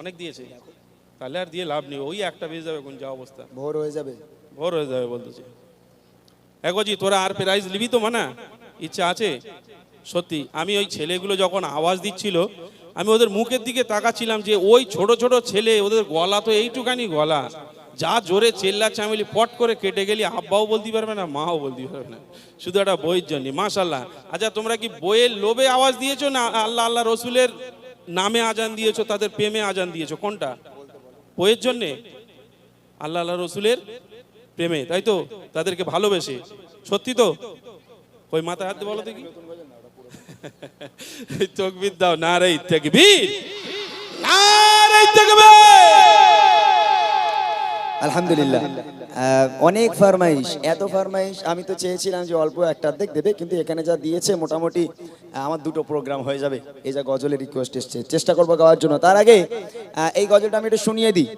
অনেক দিয়েছে। তাহলে আর দিয়ে লাভ নেই ওই একটা বেজে যাবে কোন যা অবস্থা। ভোর হয়ে যাবে। ভোর হয়ে যাবে বলতেছি। এগোজি তোরা আর প্রাইজ নিবি তো মানা? ইচ্ছা আছে? সত্যি আমি ওই ছেলেগুলো যখন আওয়াজ দিচ্ছিল আমি ওদের মুখের দিকে তাকাচ্ছিলাম যে ওই ছোট ছোট ছেলে ওদের গলা তো এইটুকানি গলা। যা জোরে চেল্লা চামেলি পট করে কেটে গেলি আব্বাও বলতে পারবে না মাও বলতে পারবে না। শুধু একটা বইয়ের জন্য। মাশাল্লাহ আচ্ছা তোমরা কি বইয়ের লোভে আওয়াজ দিয়েছ না আল্লাহ আল্লাহ রসুলের নামে আজান দিয়েছ, তাদের প্রেমে আজান দিয়েছ, কোনটা? বইয়ের জন্যে? আল্লাহ আল্লাহ রসুলের প্রেমে, তাই তো? তাদেরকে ভালোবেসে। সত্যি তো? ওই মাথা হাত বলো দেখি। তকবির দাও না রে তকবির! আলহামদুলিল্লাহ। অনেক ফরমাইশ, এত ফরমাইশ। আমি তো চেয়েছিলাম যে অল্প একটা অর্ধেক দেবে, কিন্তু এখানে যা দিয়েছে, মোটামুটি আমার দুটো প্রোগ্রাম হয়ে যাবে। এই যা গজলের রিকোয়েস্ট এসছে, চেষ্টা করব গাওয়ার জন্য। তার আগে এই গজলটা আমি একটু শুনিয়ে দিই,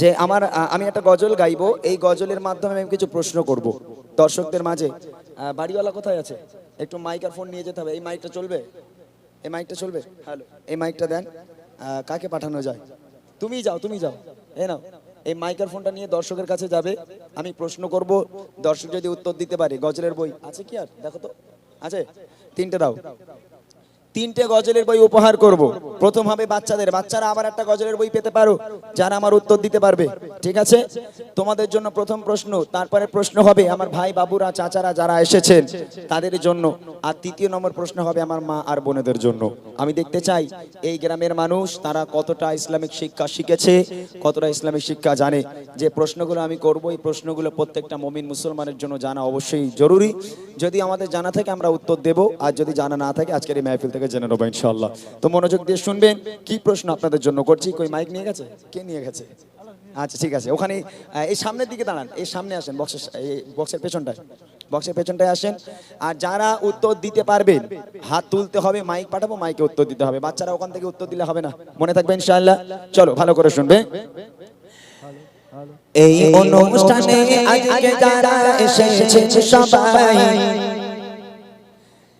যে আমার আমি একটা গজল গাইবো, এই গজলের মাধ্যমে আমি কিছু প্রশ্ন করব দর্শকদের মাঝে। বাড়িওয়ালা কোথায় আছে? একটু মাইক আর ফোন নিয়ে যেতে হবে। এই মাইকটা চলবে? এই মাইকটা চলবে? হ্যালো, এই মাইকটা দেন। কাকে পাঠানো যায়? তুমি যাও তুমি যাও। এ নাও। এই মাইক্রোফোনটা নিয়ে দর্শকের কাছে যাবে। আমি প্রশ্ন করব, দর্শক যদি উত্তর দিতে পারে, গজলের বই আছে কি আর? দেখো তো। আছে? তিনটে দাও। তিনটে গজলের বই উপহার করব। প্রথম হবে বাচ্চাদের। বাচ্চারা আবার একটা গজলের বই পেতে পারো, যারা আমার উত্তর দিতে পারবে। ঠিক আছে? তোমাদের জন্য প্রথম প্রশ্ন তারপরে প্রশ্ন হবে আমার ভাই, বাবুরা, চাচারা যারা এসেছেন, তাদের জন্য। আর তৃতীয় নম্বর প্রশ্ন হবে আমার মা আর বোনেদের জন্য। আমি দেখতে চাই, এই গ্রামের মানুষ, তারা কতটা ইসলামিক শিক্ষা শিখেছে, কতটা ইসলামিক শিক্ষা জানে। যে প্রশ্নগুলো আমি করব, এই প্রশ্নগুলো প্রত্যেকটা মমিন মুসলমানের জন্য জানা অবশ্যই জরুরি। যদি আমাদের জানা থাকে, আমরা উত্তর দেব। আর যদি জানা না থাকে, আজকের এই মাহফিল থেকে জেনে নেব ইনশাল্লাহ তো মনোযোগ দিয়ে শুনবেন, কি প্রশ্ন আপনাদের জন্য করছি? কই, মাইক নিয়ে গেছে? কে নিয়ে গেছে? আচ্ছা ঠিক আছে। ওখানে এই সামনের দিকে দাঁড়ান, এই সামনে আসেন বক্সের এই বক্সের পেছনটায়। বক্সের পেছনটায় আসেন। আর যারা উত্তর দিতে পারবেন, হাত তুলতে হবে, মাইক পাঠাবো, মাইকে উত্তর দিতে হবে। বাচ্চারা ওখান থেকে উত্তর দিলে হবে না। মনে থাকবে ইনশাআল্লাহ। চলো, ভালো করে শুনবে। এই অনুষ্ঠানে আজকে যারা এসেছে সবাই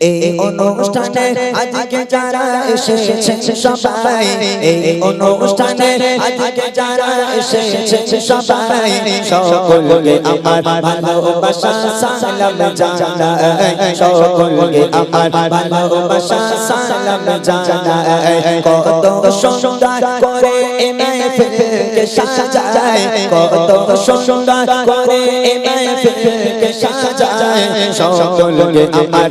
এই অনুষ্ঠানে আজকে যারা এসেছে সবাই এই অনুষ্ঠানে আজকে যারা এসেছে সবাই সকলকে আমার ভালোবাসা সালাম জানাই। সকলকে আমার ভালোবাসা সালাম জানাই। কত সুন্দর করে এ মাহফিলকে সাজায়। কত সুন্দর করে এ মাহফিলকে সাজায়। সকলকে আমার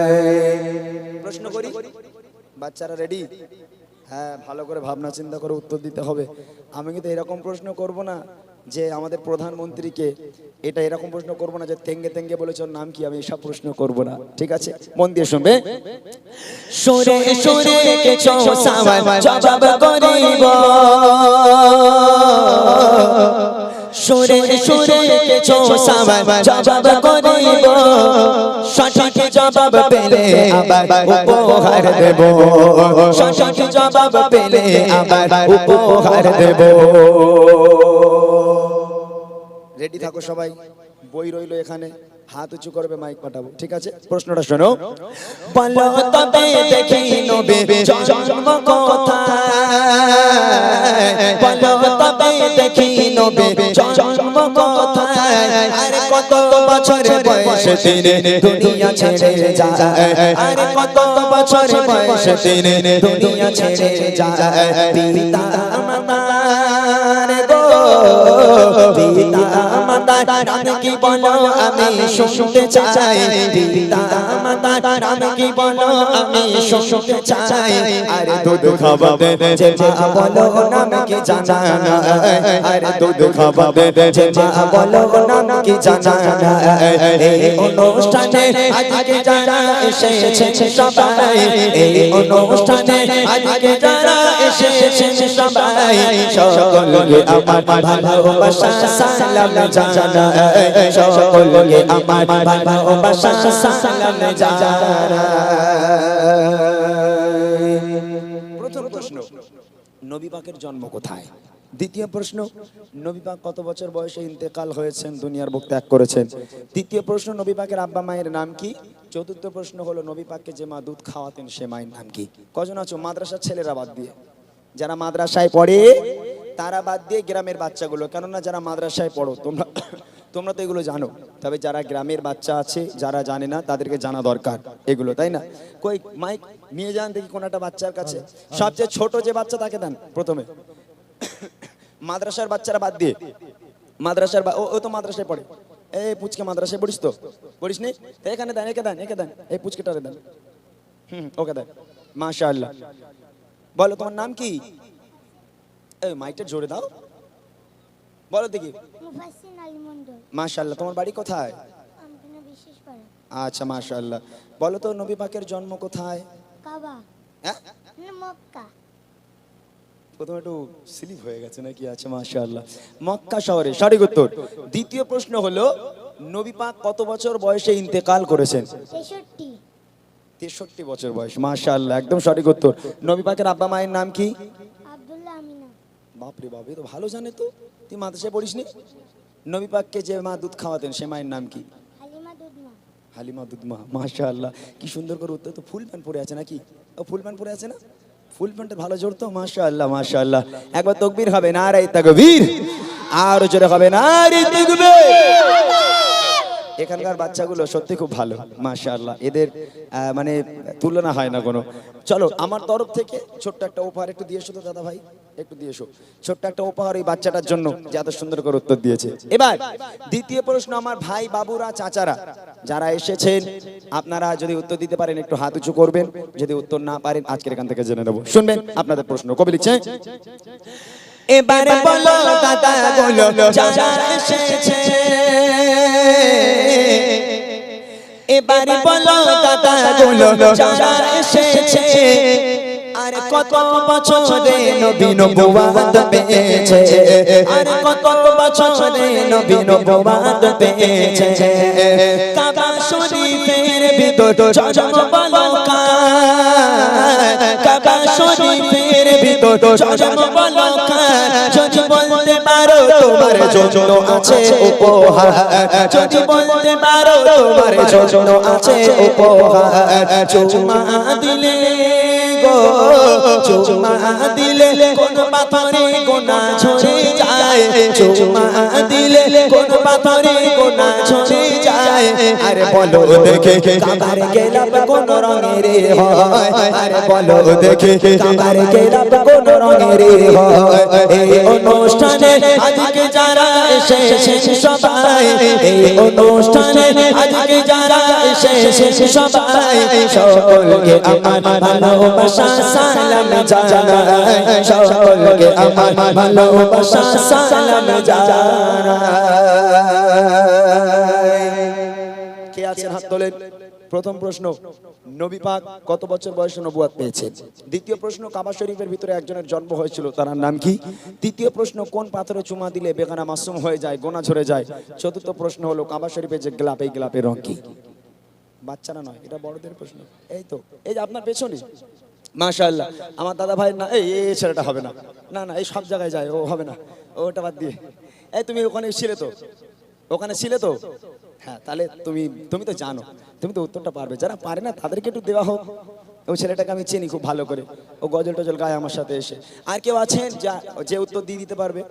বাচ্চারা রেডি হ্যাঁ ভালো করে ভাবনা চিন্তা করে উত্তর দিতে হবে। আমি কিন্তু এরকম প্রশ্ন করব না যে আমাদের প্রধানমন্ত্রীকে এটা এরকম প্রশ্ন করব না যে তেঙ্গে তেঙ্গে বলেছে নাম কি? আমি এসব প্রশ্ন করব না। ঠিক আছে? মন দিয়ে শুনবে? সুরে সুরে জবাব করিব। সুরে সুরে জবাব করিব। সঠিক জবাব পেলে আবার উপহার দেব। সঠিক জবাব পেলে আবার উপহার দেব। রেডি থাকো সবাই। বই রইল এখানে। হাত উঁচু করবে মাইক পাঠাবো। ঠিক আছে? প্রশ্নটা শোনো। দেখি নবে জন্ম কত বছর বয়সে তিনি দুনিয়া ছেড়ে যায়। আরে কত বছর বয়সে তিনি দুনিয়া ছেড়ে যায়। পিতা মাতার নাম কি বলো আমি শুনতে চাই পিতা মাতার নাম কি বলো আমি শুনতে চাই আরে দুধ খাওয়াবে যে মা বলো নাম কি জানা আরে দুধ খাওয়াবে যে মা বলো নাম কি জানা এই অনুষ্ঠানে আজকে যারা এসেছেন সবাই এই অনুষ্ঠানে আজকে যারা জন্ম কোথায়? দ্বিতীয় প্রশ্ন, নবী কত বছর বয়সে ইন্তেকাল হয়েছেন, দুনিয়ার বুক ত্যাগ করেছেন? তৃতীয় প্রশ্ন, নবী পাকের আব্বা মায়ের নাম কি? চতুর্থ প্রশ্ন হলো, নবী পাককে যে মা দুধ খাওয়াতেন, সে মায়ের নাম কি? কজন আছো? মাদ্রাসার ছেলেরা বাদ দিয়ে। যারা মাদ্রাসায় পড়ে, তারা বাদ দিয়ে গ্রামের বাচ্চাগুলো, কেননা যারা মাদ্রাসায় পড়ো, তোমরা তোমরা তো এগুলো জানো। তবে যারা গ্রামের বাচ্চা আছে, যারা জানে না, তাদেরকে জানা দরকার এগুলো, তাই না? কই, মাইক, নিয়ে যান দেখি কোন একটা বাচ্চার কাছে। সবচেয়ে ছোট যে বাচ্চা, তাকে দেন প্রথমে। মাদ্রাসার বাচ্চারা বাদ দিয়ে। মাদ্রাসার ও তো মাদ্রাসায় পড়ে। এই পুচকে মাদ্রাসায় পড়িস তো? পড়িস নি? এখানে দেন, একে দেন একে দেন। এই পুচকেটারে দেন। হুম, ওকে দেন। মাশাআল্লাহ। বলো তোমার নাম কি? মাইকটা জোরে দাও। বলো দেখি। মাশাআল্লাহ তোমার বাড়ি কোথায়? আচ্ছা মাশাআল্লাহ। বলো তো নবী পাকের জন্ম কোথায়? হ্যাঁ? প্রথমে একটু স্লিপ হয়ে গেছে নাকি? আচ্ছা মাশাআল্লাহ। মক্কা শহরে সঠিক উত্তর। দ্বিতীয় প্রশ্ন হলো নবী পাক কত বছর বয়সে ইন্তেকাল করেছেন? তেষট্টি বছর বয়স মাশাআল্লাহ একদম সঠিক উত্তর। নবী পাকের আব্বা মায়ের নাম কি? বাপরে বাপ তো ভালো জানে তো। তুই মাদ্রাসায় পড়িসনি নবী পাককে যে মা দুধ খাওয়াতেন সে মায়ের নাম কি? হালিমা দুধমা। হালিমা দুধমা মাশাআল্লাহ। কি সুন্দর করে উত্তর তো ফুল প্যান্ট পরে আছে নাকি? ও ফুল প্যান্ট পরে আছে না? ফুল প্যান্টের ভালো জোর তো মাশাআল্লাহ মাশাআল্লাহ। একবার তকবীর হবে না রে তাকবীর। আর জোরে হবে না রে তাকবীর। এখানকার বাচ্চাগুলো সত্যি খুব ভালো, মাশাআল্লাহ। এদের মানে তুলনা হয় না কোনো। চলো, আমার তরফ থেকে ছোট্ট একটা উপহার একটু দিয়ে এসো তো, দাদা ভাই। একটু দিয়ে এসো। ছোট্ট একটা উপহার এই বাচ্চাটার জন্য, যে এত সুন্দর করে উত্তর দিয়েছে। এবার, দ্বিতীয় প্রশ্ন, আমার ভাই, বাবুরা, চাচারা, যারা এসেছেন, আপনারা যদি উত্তর দিতে পারেন, একটু হাত উঁচু করবেন। যদি উত্তর না পারেন, আজকের এখান থেকে জেনে নেব। শুনবেন আপনাদের প্রশ্ন, কবি লিখছে, এবারে বলো দাদা বলো যারা এসেছে এবারে বলো দাদা বলো যারা এসেছে। আর কত বছরে নবী নবুয়াত পেয়েছে। আর কত বছরে নবী নবুয়াত পেয়েছে। কাবা শরীফের ভিতর জন্ম বলো কাবা শরীফের ভিতর জন্ম বলো তোমার জন্য আছে উপহার। যদি বলতে পারো তোমার জন্য আছে উপহার। চুমা দিলে গো, চুমা দিলে কোন পাথরে গোনা ঝরে যায়। চুমা দিলে কোন পাথরে গোনা ঝরে যায়। আরে বলো দেখে। কাবার গেলাপ কোন রঙের হয়। আরে বলো দেখে। কাবার গেলাপ কোন রঙের হয়। এই অনুষ্ঠানে আজকে যারা এসেছে সবাই, এই অনুষ্ঠানে আজকে যারা এসেছে সবাই, সকলকে আমার ভালোবাসা সালাম জানাই। সকলকে আমার ভালোবাসা সালাম জানাই। তোলেন প্রথম প্রশ্ন, নবী পাক কত বছর বয়সে নবুয়াত পেয়েছেন দ্বিতীয় প্রশ্ন, কাবা শরীফের ভিতরে একজনের জন্ম হয়েছিল, তার নাম কি? তৃতীয় প্রশ্ন, কোন পাথরে চুমা দিলে বেগানা মাসুম হয়ে যায়, গোনা ঝরে যায়? চতুর্থ প্রশ্ন হলো, কাবা শরীফের যে গ্লাপ, এই গ্লাপের রং কি? বাচ্চারা নয়, এটা বড়দের প্রশ্ন। এই তো, এই যে আপনার পেছনে। মাশাআল্লাহ, আমার দাদা ভাই না, এই এই ছেলেটা হবে না। না না, এই সব জায়গায় যায়, ও হবে না, ওটা বাদ দিয়ে। এই তুমি ওখানে ছিলে তো, ওখানে ছিলে তো? হ্যাঁ তাহলে তুমি তুমি তো জানো, তুমি তো উত্তরটা পারবে। যারা পারে না, তাদেরকে একটু দেওয়া হোক। ওই ছেলেটাকে আমি চিনি খুব ভালো করে। ও গজল টজল গায়ে আমার সাথে এসে। আর কেউ আছেন যা, যে উত্তর দিয়ে দিতে পারবে?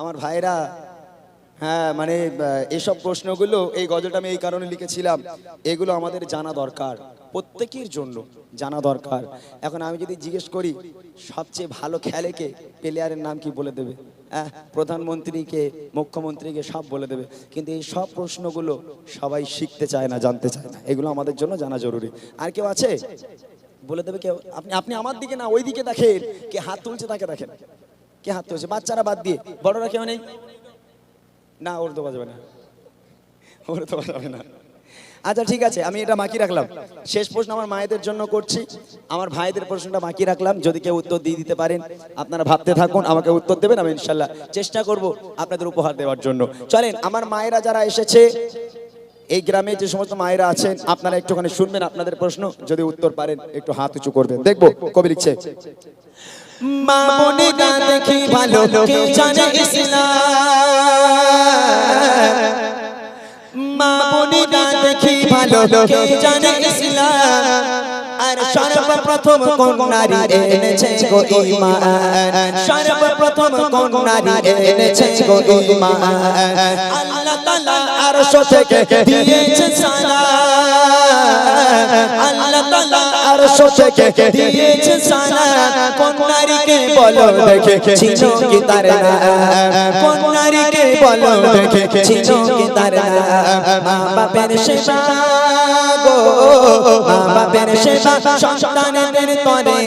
আমার ভাইরা হ্যাঁ মানে এসব প্রশ্নগুলো এই গজলটা আমি এই কারণে লিখেছিলাম। এগুলো আমাদের জানা দরকার। প্রত্যেকের জন্য জানা দরকার। এখন আমি যদি জিজ্ঞেস করি, সবচেয়ে ভালো খেলেকে প্লেয়ারের নাম কি বলে দেবে? হ্যাঁ প্রধানমন্ত্রীকে মুখ্যমন্ত্রীকে সব বলে দেবে। কিন্তু এই সব প্রশ্নগুলো সবাই শিখতে চায় না, জানতে চায় না। এগুলো আমাদের জন্য জানা জরুরি। আর কেউ আছে? বলে দেবে কেউ? আপনি আপনি আমার দিকে না, ওই দিকে দেখেন। কে হাত তুলছে তাকে দেখেন। কে হাত তুলছে? বাচ্চারা বাদ দিয়ে। বড়রা কেউ নেই? না, ওর তো বাজাবে না। ওর তো বাজাবে না। আচ্ছা ঠিক আছে, আমি এটা বাকি রাখলাম। শেষ প্রশ্ন আমার মায়েদের জন্য করছি। আমার ভাইদের প্রশ্নটা বাকি রাখলাম। যদি কেউ উত্তর দিয়ে দিতে পারেন, আপনারা ভাবতে থাকুন, আমাকে উত্তর দেবেন, আমি ইনশাল্লাহ চেষ্টা করব আপনাদের উপহার দেওয়ার জন্য। চলেন, আমার মায়েরা যারা এসেছে, এই গ্রামে যে সমস্ত মায়েরা আছেন, আপনারা একটুখানি শুনবেন আপনাদের প্রশ্ন। যদি উত্তর পারেন, একটু হাত উঁচু করবেন। দেখব, কবি লিখছে। মা বোনেরা দেখি ভালো কে জানে ইসলাম। মা বোনেরা দেখি ভালো কে জানে ইসলাম। আর সর্বপ্রথম কোন নারী এনেছে গো ঈমান সর্বপ্রথম কোন নারী এনেছে গো ঈমান আল্লাহ তাআলা আরশ থেকে দিয়েছে সালাম। আল্লাহ তাআলা থেকে দিয়েছে কোন নারীকে বলো দেখে। চিনো কি তার কোন নারীকে বলো দেখে। চিনো কি তার নাম মা বাপের সেবা গো। মা বাপের সেবা সন্তানের তরে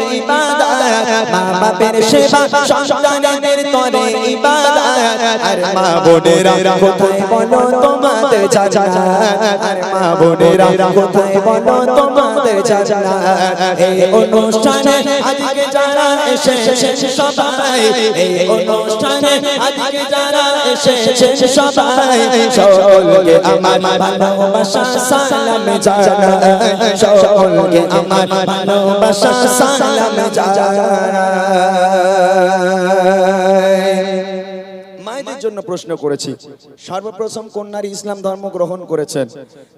মা বাপের সেবা সন্তানদের তরে ইবাদত। আর মা বোনেরা, কোথায় বলো তোমাদের চাচা? আর মা বোনেরা, কোথায় বলো তোমাদের চাচা? এই অনুষ্ঠানে আজকে যারা এসেছে সবাই, এই অনুষ্ঠানে আজকে যারা সবাই। আমার ভালোবাসা আমার ভালোবাসা মায়েদের জন্য প্রশ্ন করেছি। সর্বপ্রথম কোন নারী ইসলাম ধর্ম গ্রহণ করেছেন।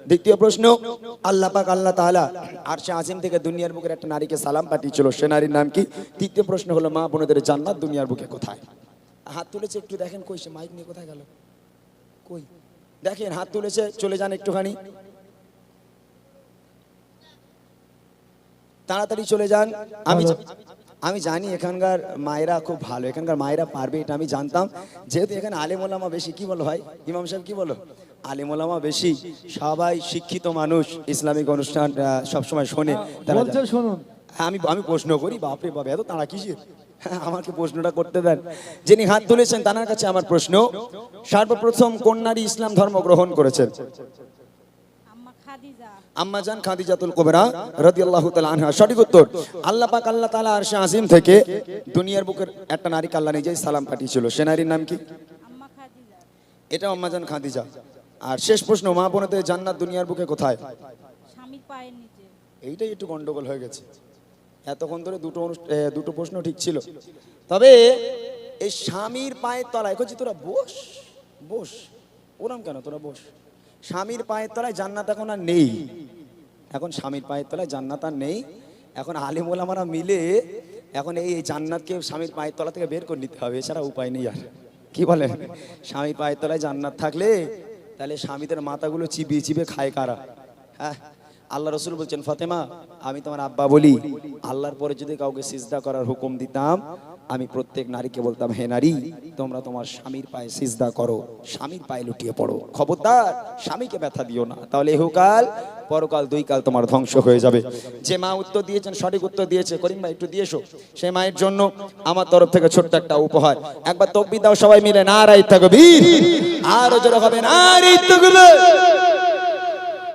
দ্বিতীয় প্রশ্ন, আল্লাহ পাক, আল্লাহ তাআলা আর সে আজিম থেকে দুনিয়ার বুকের একটা নারীকে সালাম পাঠিয়েছিল। সে নারীর নাম কি? তৃতীয় প্রশ্ন হলো, মা বোনদের জান্নাত দুনিয়ার বুকে কোথায়? হাত তুলেছে একটু দেখেন কই সে মাইক নিয়ে কোথায় গেল? কই? দেখেন হাত তুলেছে চলে যান একটুখানি। তাড়াতাড়ি চলে যান। আমি আমি জানি এখানকার মায়েরা খুব ভালো। এখানকার মায়েরা পারবে এটা আমি জানতাম। যেহেতু এখানে আলেমোলামা বেশি কি বলো ভাই? ইমাম সাহেব কি বলো? আলেমোলামা বেশি সবাই শিক্ষিত মানুষ ইসলামিক অনুষ্ঠান সবসময় শোনে। তারা শুনুন। আমি আমি প্রশ্ন করি বাপরে বাবা এত তারা কিসের? হ্যাঁ, আমাকে প্রশ্নটা করতে দেন। যিনি হাত তুলেছেন তার কাছে আমার প্রশ্ন সর্বপ্রথম কোন নারী ইসলাম ধর্ম গ্রহণ করেছেন? আম্মা আম্মাজান খাদিজাতুল কুবরা রাদিয়াল্লাহু তাআলা আনহা। সঠিক উত্তর আল্লাহ পাক আল্লাহ তাআলা আরশে আজিম থেকে দুনিয়ার বুকের একটা নারী আল্লাহ নিজেই সালাম পাঠিয়েছিল। সে নারীর নাম কি? আম্মা খাদিজা। এটা আম্মাজান খাদিজা। আর শেষ প্রশ্ন মা বোনেদের জান্নাত দুনিয়ার বুকে কোথায়? স্বামীর পায়ের নিচে। এইটাই একটু গন্ডগোল হয়ে গেছে। এতক্ষণ ধরে দুটো দুটো প্রশ্ন ঠিক ছিল। তবে এই স্বামীর পায়ের তলায় কচ্ছি তোরা বস বস। ওরম কেন তোরা বস? স্বামীর পায়ের তলায় জান্নাত এখন আর নেই। এখন স্বামীর পায়ের তলায় জান্নাত আর নেই। এখন আলিমুল আমরা মিলে এখন এই জান্নাতকে স্বামীর পায়ের তলা থেকে বের করে নিতে হবে। এছাড়া উপায় নেই আর। কি বলেন? স্বামীর পায়ের তলায় জান্নাত থাকলে তাহলে স্বামীদের মাথাগুলো চিবিয়ে চিবিয়ে খায় কারা? হ্যাঁ? আল্লাহ রসুল বলছেন, ফাতেমা, আমি তোমার আব্বা বলি, আল্লাহর পরে যদি কাউকে সিজদা করার হুকুম দিতাম, আমি প্রত্যেক নারীকে বলতাম, হে নারী, তোমরা তোমার স্বামীর পায়ে সিজদা করো, স্বামীর পায়ে লুটিয়ে পড়ো। খবরদার, স্বামীকে ব্যথা দিও না। তাহলে এহুকাল পরকাল দুই কাল তোমার ধ্বংস হয়ে যাবে। যে মা উত্তর দিয়েছেন, সঠিক উত্তর দিয়েছে। করিম ভাই, একটু দিয়েছ সে মায়ের জন্য আমার তরফ থেকে ছোট্ট একটা উপহার। একবার তকবি দাও সবাই মিলে নারাই থাকবীর আরও জোরে হবে নারী তকবীর।